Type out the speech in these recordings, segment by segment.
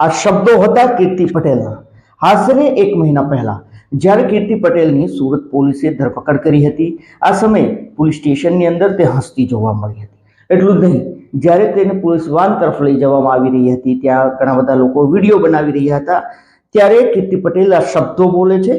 આ શબ્દો હતા કીર્તિ પટેલના. હાસરે એક મહિના પહેલા, જ્યારે કીર્તિ પટેલની સુરત પોલીસે ધરપકડ કરી હતી, આ સમયે પોલીસ સ્ટેશનની અંદર તે હસતી જોવા મળી હતી. એટલું જ નહીં, જ્યારે તેને પોલીસ વાન તરફ લઈ જવામાં આવી રહી હતી, ત્યાં ઘણા બધા લોકો વીડિયો બનાવી રહ્યા હતા, ત્યારે કીર્તિ પટેલ આ શબ્દો બોલે છે.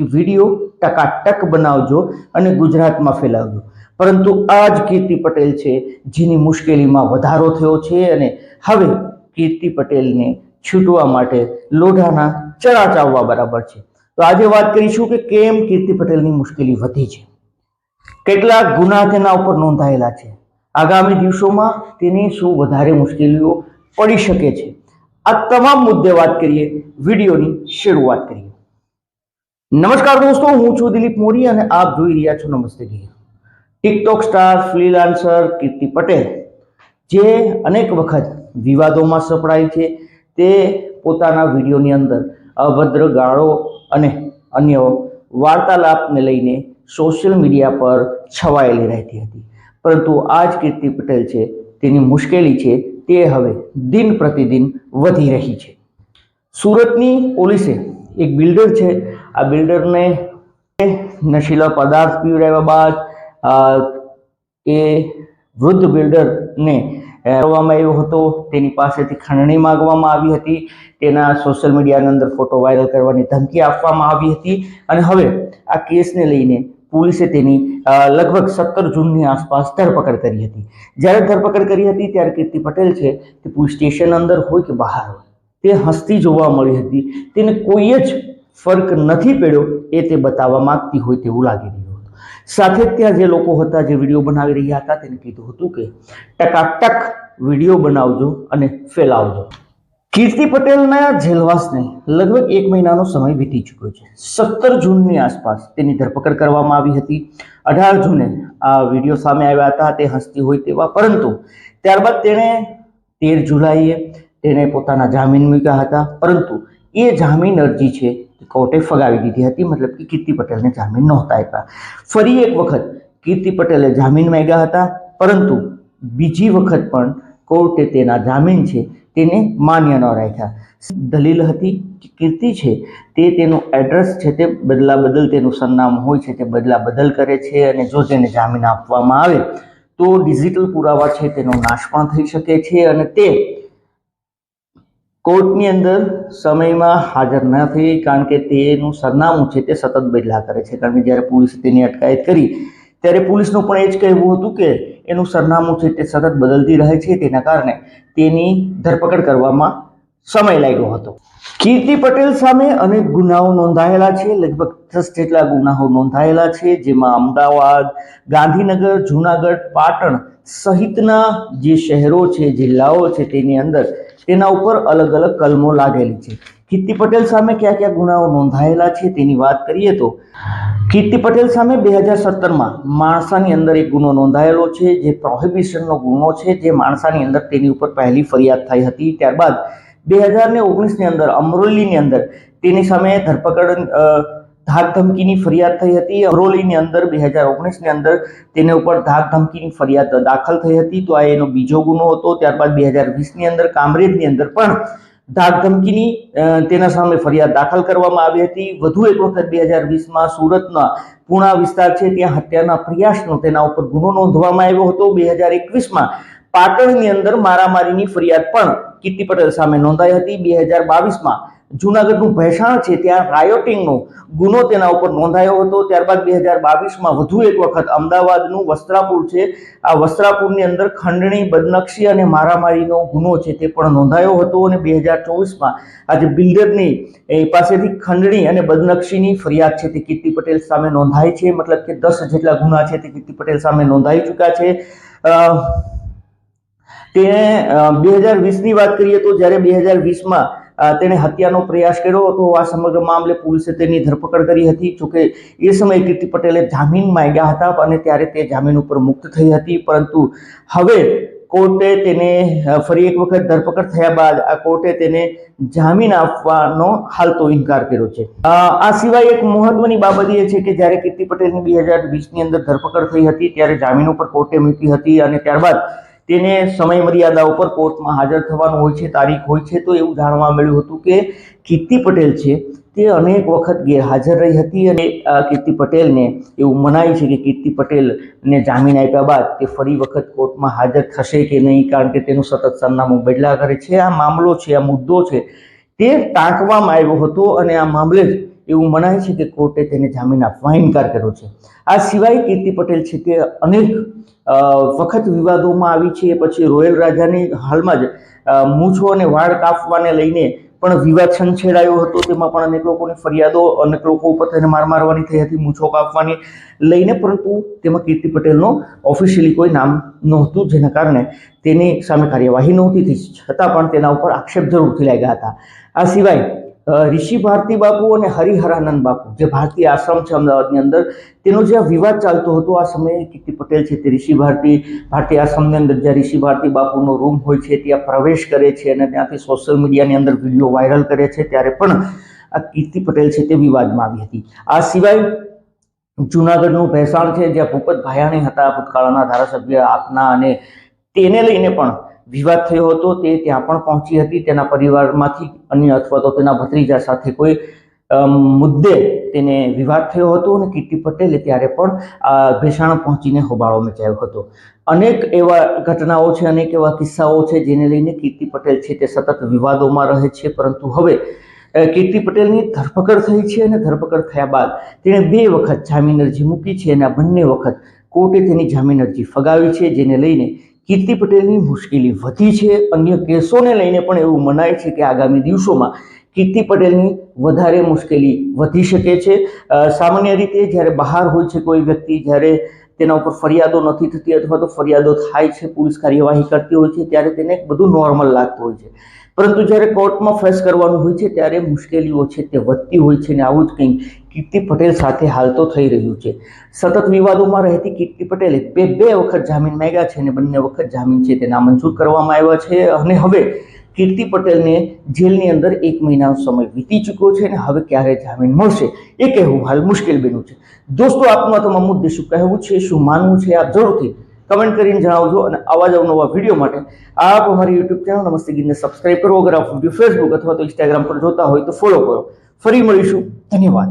કે વીડિયો ટકાટક બનાવજો અને ગુજરાતમાં ફેલાવજો. પરંતુ આ જ કીર્તિ પટેલ છે, જેની મુશ્કેલીમાં વધારો થયો છે અને હવે કીર્તિ પટેલને છૂટવા માટે લોઢાના ચણા ચાવવા બરાબર છે. તો આજે વાત કરીશું કે કેમ કીર્તિ પટેલની મુશ્કેલી વધી છે. કેટલાક ગુના તેના ઉપર નોંધાયેલા છે. આગામી દિવસોમાં તેની શું વધારે મુશ્કેલીઓ પડી શકે છે. આ તમામ મુદ્દે વાત કરીએ, વિડીયોની શરૂઆત કરીએ. નમસ્કાર દોસ્તો, હું છું દિલીપ મોરી અને આપ જોઈ રહ્યા છો નમસ્તે TikTok star freelancer Kirti Patel, જે અનેક વખત વિવાદોમાં સપડાય છે, તે પોતાના વિડીયોની અંદર અભદ્ર ગાળો અને અન્ય વાર્તાલાપને લઈને સોશિયલ મીડિયા પર છવાયેલી રહેતી હતી. પરંતુ આ જ કીર્તિ પટેલ છે, તેની મુશ્કેલી છે, તે હવે દિન પ્રતિદિન વધી રહી છે. સુરતની પોલીસે એક બિલ્ડર છે આ બિલ્ડરને નશીલા પદાર્થ પીવડાવ્યા બાદ એ વૃદ્ધ બિલ્ડરને કરવામાં આવ્યો હતો. તેની પાસેથી ખંડણી માંગવામાં આવી હતી. તેના સોશિયલ મીડિયાની અંદર ફોટો વાયરલ કરવાની ધમકી આપવામાં આવી હતી. અને હવે આ કેસને લઈને પોલીસે તેની લગભગ સત્તર જૂનની આસપાસ ધરપકડ કરી હતી. જ્યારે ધરપકડ કરી હતી, ત્યારે કીર્તિ પટેલ છે તે પોલીસ સ્ટેશન અંદર હોય કે બહાર હોય, તે હસતી જોવા મળી હતી. તેને કોઈ જ ફરક નથી પડ્યો એ તે બતાવવા માંગતી હોય તેવું લાગી રહ્યું હતું. સાથે ત્યાં જે લોકો હતા, જે વીડિયો બનાવી રહ્યા હતા, તેને કીધું હતું કે ટકાટક વીડિયો બનાવજો અને ફેલાવજો. કીર્તિ પટેલના જેલવાસને લગભગ એક મહિનાનો સમય વીતી ચૂક્યો છે. સત્તર જૂનની આસપાસ તેની ધરપકડ કરવામાં આવી હતી. અઢાર જૂને આ વીડિયો સામે આવ્યા હતા, તે હસતી હોય તેવા. પરંતુ ત્યારબાદ તેણે તેર જુલાઈએ તેણે પોતાના જામીન મૂક્યા હતા. પરંતુ એ જામીન અરજી છે કોર્ટે ફગાવી દીધી હતી, મતલબ કે કીર્તિ પટેલને જામીન નહોતા આપ્યા. ફરી એક વખત કીર્તિ પટેલે જામીન માંગ્યા હતા, પરંતુ બીજી વખત પણ કોર્ટે તેના જામીન છે તેને માન્ય ન રાખ્યા. દલીલ હતી કે કીર્તિ છે તે તેનું એડ્રેસ છે તે બદલા બદલ તેનું સરનામું હોય છે તે બદલા બદલ કરે છે અને જો તેને જામીન આપવામાં આવે તો ડિજિટલ પુરાવા છે તેનો નાશ પણ થઈ શકે છે અને તે કોર્ટની અંદર સમયમાં હાજર ન થઈ કારણ કે તેનું સરનામું છે તે સતત બદલા કરે છે. કારણ કે જ્યારે પોલીસે તેની અટકાયત કરી, ત્યારે પોલીસનું પણ એ જ કહેવું હતું કે એનું સરનામું છે તે સતત બદલતી રહે છે. તેના કારણે તેની ધરપકડ કરવામાં સમય લાગ્યો હતો. કીર્તિ પટેલ સામે અનેક ગુનાઓ નોંધાયેલા છે. લગભગ દસ જેટલા ગુનાઓ નોંધાયેલા છે, જેમાં અમદાવાદ, ગાંધીનગર, જૂનાગઢ, પાટણ સહિતના જે શહેરો છે, જિલ્લાઓ છે, તેની અંદર તેના ઉપર અલગ અલગ કલમો લાગેલી છે. કીર્તિ પટેલ સામે કયા કયા ગુનાઓ નોંધાયેલા છે તેની વાત કરીએ તો, કીર્તિ પટેલ સામે બે હજાર સત્તરમાં માણસાની અંદર એક ગુનો નોંધાયેલો છે, જે પ્રોહિબિશનનો ગુનો છે, જે માણસાની અંદર તેની ઉપર પહેલી ફરિયાદ થઈ હતી. ત્યારબાદ બે હજાર ને ઓગણીસની અંદર અમરોલીની અંદર તેની સામે ધરપકડ ધાક ધમકીની ફરિયાદ થઈ હતી. અમરોલીની અંદર બે હજાર ઓગણીસની અંદર તેને ઉપર ધાક ધમકીની ફરિયાદ દાખલ થઈ હતી. તો આ એનો બીજો ગુનો હતો. ત્યારબાદ બે હજાર વીસની અંદર કામરેજની અંદર પણ ધાક ધમકીની તેના સામે ફરિયાદ દાખલ કરવામાં આવી હતી. વધુ એક વખત બે હજાર વીસમાં સુરતના પૂણા વિસ્તાર છે, ત્યાં હત્યાના પ્રયાસનો તેના ઉપર ગુનો નોંધવામાં આવ્યો હતો. બે હજાર એકવીસમાં પાટણની અંદર મારામારીની ફરિયાદ પણ કીર્તિ પટેલ સામે નોંધાઈ હતી. બે હજાર બાવીસમાં જુનાગઢનું ભેસાણ છે ત્યાં રાયોટિંગનો ગુનો તેના ઉપર નોંધાયો હતો. ત્યારબાદ બે હજાર બાવીસમાં વધુ એક વખત અમદાવાદનું વસ્ત્રાપુર છે. આ વસ્ત્રાપુરની અંદર ખંડણી બદનક્ષી અને મારામારીનો ગુનો છે તે પણ નોંધાયો હતો અને બે હજાર ચોવીસમાં આજે બિલ્ડરની એ પાસેથી ખંડણી અને બદનક્ષીની ફરિયાદ છે તે કીર્તિ પટેલ સામે નોંધાઈ છે. મતલબ કે દસ જેટલા ગુના છે તે કીર્તિ પટેલ સામે નોંધાઈ ચૂક્યા છે. અ, તેણે બે હજાર વીસની વાત કરીએ તો જ્યારે બે હજાર વીસમાં તેણે હત્યાનો પ્રયાસ કર્યો હતો, આ સમગ્ર મામલે પોલીસે તેની ધરપકડ કરી હતી. જોકે એ સમયે કીર્તિ પટેલે જામીન માંગ્યા હતા અને ત્યારે તે જામીન ઉપર મુક્ત થઈ હતી. પરંતુ હવે કોર્ટે તેને ફરી એક વખત ધરપકડ થયા બાદ આ કોર્ટે તેને જામીન આપવાનો હાલ તો ઇનકાર કર્યો છે. આ સિવાય એક મહત્વની બાબત એ છે કે જ્યારે કીર્તિ પટેલની બે હજાર વીસની અંદર ધરપકડ થઈ હતી, ત્યારે જામીન ઉપર કોર્ટે મૂકી હતી અને ત્યારબાદ તેને સમય મર્યાદા ઉપર કોર્ટમાં હાજર થવાનું હોય છે, તારીખ હોય છે, તો એવું જાણવા મળ્યું હતું કે કીર્તિ પટેલ છે, તે અનેક વખત ગેરહાજર રહી હતી અને કીર્તિ પટેલને એવું મનાય છે કે કીર્તિ પટેલને જામીન આપ્યા બાદ તે ફરી વખત કોર્ટમાં હાજર થશે કે નહીં, કારણ કે તેનું સતત સરનામું બદલા કરે છે. આ મામલો છે, આ મુદ્દો છે, તે ટાંકવામાં આવ્યો હતો અને આ મામલે જ એવું મનાય છે કે કોર્ટે તેને જામીન આપવા ઇનકાર કર્યો છે. આ સિવાય કીર્તિ પટેલ છે તે અનેક વખત વિવાદોમાં આવી છે, પછી રોયલ રાજાની હાલમાં જ મૂછો અને વાળ કાપવાને લઈને પણ વિવાદ છંછેડાયો હતો. તેમાં પણ અનેક લોકોની ફરિયાદો, અનેક લોકો ઉપર તેને માર મારવાની થઈ હતી, મૂછો કાપવાની લઈને, પરંતુ તેમાં કીર્તિ પટેલનો ઓફિશિયલી કોઈ નામ નહોતું, જેના કારણે તેની સામે કાર્યવાહી નહોતી થઈ. છતાં પણ તેના ઉપર આક્ષેપ જરૂરથી લાગ્યા હતા. આ સિવાય ઋષિ ભારતી બાપુ અને હરિહરાનંદ બાપુ, જે ભારતીય આશ્રમ છે અમદાવાદની અંદર, તેનો જે વિવાદ ચાલતો હતો આ સમયે, કીર્તિ પટેલ છે તે ઋષિ ભારતી, ભારતીય આશ્રમની અંદર જ્યાં ઋષિ ભારતી બાપુનો રૂમ હોય છે, ત્યાં પ્રવેશ કરે છે અને ત્યાંથી સોશિયલ મીડિયાની અંદર વીડિયો વાયરલ કરે છે, ત્યારે પણ આ કીર્તિ પટેલ છે તે વિવાદમાં આવી હતી. આ સિવાય જુનાગઢનું ભેસાણ છે, જ્યાં ભૂપત ભાયાણી હતા, ભૂતકાળના ધારાસભ્ય આપના અને તેને લઈને પણ વિવાદ થયો હતો, તે ત્યાં પણ પહોંચી હતી, તેના પરિવારમાંથી અન્ય અથવા તો તેના ભત્રીજા સાથે કોઈ મુદ્દે તેને વિવાદ થયો હતો અને કીર્તિ પટેલે ત્યારે પણ આ ભેસાણ પહોંચીને હોબાળો મચાવ્યો હતો. અનેક એવા ઘટનાઓ છે, અનેક એવા કિસ્સાઓ છે, જેને લઈને કીર્તિ પટેલ છે તે સતત વિવાદોમાં રહે છે, પરંતુ હવે કીર્તિ પટેલની ધરપકડ થઈ છે અને ધરપકડ થયા બાદ તેણે બે વખત જામીન અરજી મૂકી છે અને આ બંને વખત કોર્ટે તેની જામીન અરજી ફગાવી છે, જેને લઈને કીર્તિ પટેલની મુશ્કેલી વધી છે. અન્ય કેસોને લઈને પણ એવું મનાય છે કે આગામી દિવસોમાં કીર્તિ પટેલની વધારે મુશ્કેલી વધી શકે છે. સામાન્ય રીતે જ્યારે બહાર હોય છે કોઈ વ્યક્તિ, જ્યારે તેના ઉપર ફરિયાદો નથી થતી અથવા તો ફરિયાદો થાય છે, પોલીસ કાર્યવાહી કરતી હોય છે, ત્યારે તેને બધું નોર્મલ લાગતું હોય છે. પરંતુ જ્યારે કોર્ટમાં ફેસ કરવાનું હોય છે, ત્યારે મુશ્કેલીઓ છે તે વધતી હોય છે અને આવું જ કંઈક કીર્તિ પટેલ સાથે હાલ તો થઈ રહ્યું છે. સતત વિવાદોમાં રહેતી કીર્તિ પટેલે બે બે વખત જામીન માંગ્યા છે અને બંને વખત જામીન છે તેના મંજૂર કરવામાં આવ્યા છે અને હવે કીર્તિ પટેલને જેલની અંદર એક મહિનાનો સમય વીતી ચૂક્યો છે અને હવે ક્યારે જામીન મળશે એ કહેવું હાલ મુશ્કેલ બન્યું છે. દોસ્તો, આપનું આ તમામ મુદ્દે શું કહેવું છે, શું માનવું છે આપ જરૂરથી કમેન્ટ કરીને જણાવજો અને આવા જ અવનવા વીડિયો માટે આપ અમારી યુટ્યુબ ચેનલ નમસ્તે ગીરને સબસ્ક્રાઇબ કરો. અગર આપ વીડિયો ફેસબુક અથવા તો ઇન્સ્ટાગ્રામ પર જોતા હોય તો ફોલો કરો. ફરી મળીશું. ધન્યવાદ.